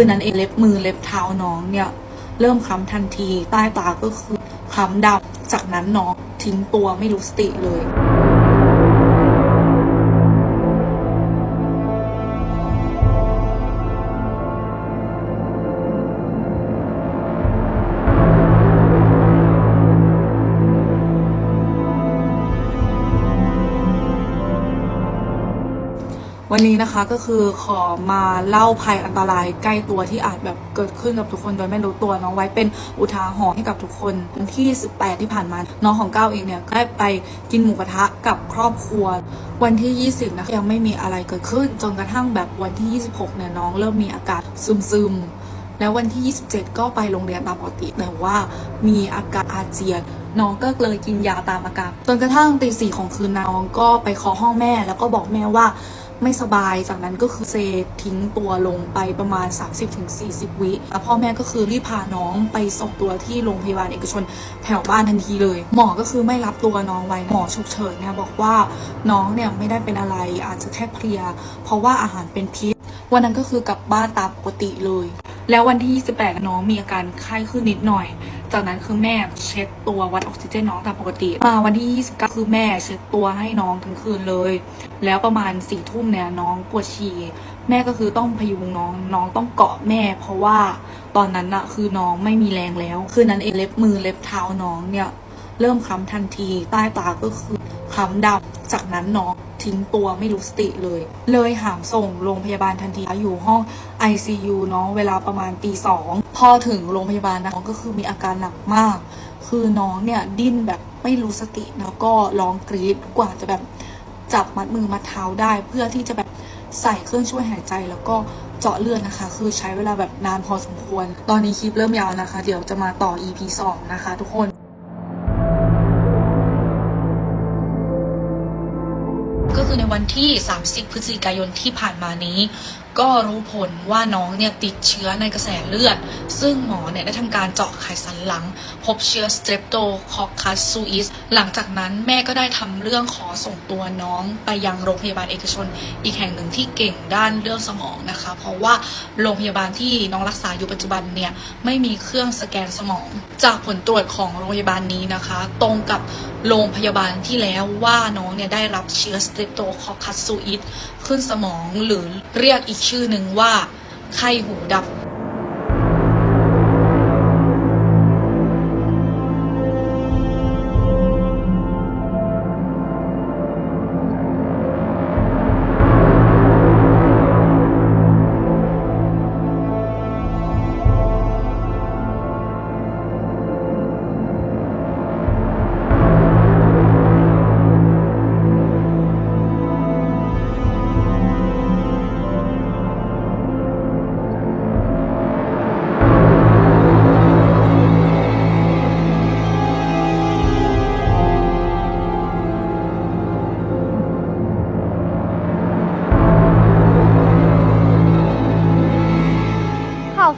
คืนนั้นเองเล็บมือเล็บเท้าน้องเนี่ย เริ่มคล้ำทันที ใต้ตาก็คือคล้ำดำจากนั้นน้องทิ้งตัวไม่รู้สติเลย วันนี้นะคะก็คือขอมาเล่าภัยอันตรายใกล้ตัวที่อาจแบบเกิดขึ้นกับทุกคนโดยไม่รู้ตัวน้องไว้เป็นอุทาหรณ์ให้กับทุกคนวันที่ 18 ที่ผ่านมาน้องของก้าวเองเนี่ยได้ไปกินหมูกระทะกับครอบครัว วันที่ 20 นะคะยังไม่มีอะไรเกิดขึ้น จนกระทั่งแบบวันที่ 26 เนี่ยน้องเริ่มมีอาการซึมๆ แล้ววันที่ 27 ก็ไปโรงเรียนตามปกติแต่ว่ามีอาการอาเจียนน้องก็เลยกินยาตามอาการจนกระทั่งตีสี่ของคืนน้องก็ไปเคาะห้องแม่แล้วก็บอกแม่ว่า ไม่สบาย จากนั้นก็คือเซทิ้งตัวลงไปประมาณ 30-40 วิแล้วพ่อแม่ก็คือรีบพาน้องไปส่งตัวที่โรงพยาบาลเอกชนแถวบ้านทันทีเลย หมอก็คือไม่รับตัวน้องไว้หมอฉุกเฉินเนี่ยบอกว่าน้องเนี่ยไม่ได้เป็นอะไรอาจจะแค่เพลีย เพราะว่าอาหารเป็นพิษ วันนั้นก็คือกลับบ้านตามปกติเลย แล้ววันที่ 28 น้องมีอาการไข้ขึ้นนิดหน่อย จากนั้นคือแม่เช็ดตัววัดออกซิเจนน้องตามปกติมาวันที่ 29 คือแม่เช็ดตัวให้น้องทั้งคืนเลย แล้วประมาณสี่ทุ่มเนี่ยน้องปวดฉี่แม่ก็คือต้องพยุงน้องน้องต้องเกาะแม่ เพราะว่าตอนนั้นอะคือน้องไม่มีแรงแล้ว คืนนั้นเองเล็บมือเล็บเท้าน้องเนี่ยเริ่มคล้ำทันทีใต้ตาก็คือคล้ำดำจากนั้นน้องทิ้งตัวไม่รู้สติเลย เลยหามส่งโรงพยาบาลทันทีอยู่ห้อง ICU เนาะเวลาประมาณตีสอง พอถึงโรงพยาบาลน,น้องก็คือมีอาการหนักมาก คือน้องเนี่ยดิ้นแบบไม่รู้สติแล้วก็ร้องกรีดกว่าจะแบบจับมัดมือมัดเท้าได้ เพื่อที่จะแบบใส่เครื่องช่วยหายใจแล้วก็เจาะเลือดนะคะ คือใช้เวลาแบบนานพอสมควร ตอนนี้คลิปเริ่มยาวนะคะ เดี๋ยวจะมาต่อ EP 2 นะคะทุกคนก็คือในวันที่ 30 พฤศจิกายนที่ผ่านมานี้ ก็รู้ผลว่าน้องเนี่ยติดเชื้อในกระแสเลือด ซึ่งหมอเนี่ยได้ทำการเจาะไขสันหลัง พบเชื้อ Streptococcus suis หลังจากนั้นแม่ก็ได้ทำเรื่องขอส่งตัวน้องไปยังโรงพยาบาลเอกชน อีกแห่งหนึ่งที่เก่งด้านเรื่องสมองนะคะ เพราะว่าโรงพยาบาลที่น้องรักษาอยู่ปัจจุบันเนี่ยไม่มีเครื่องสแกนสมอง จากผลตรวจของโรงพยาบาลนี้นะคะ ตรงกับโรงพยาบาลที่แล้วว่าน้องเนี่ยได้รับเชื้อ Streptococcus suis ขึ้นสมองหรือเรียกอีกชื่อหนึ่งว่าไข้หูดับ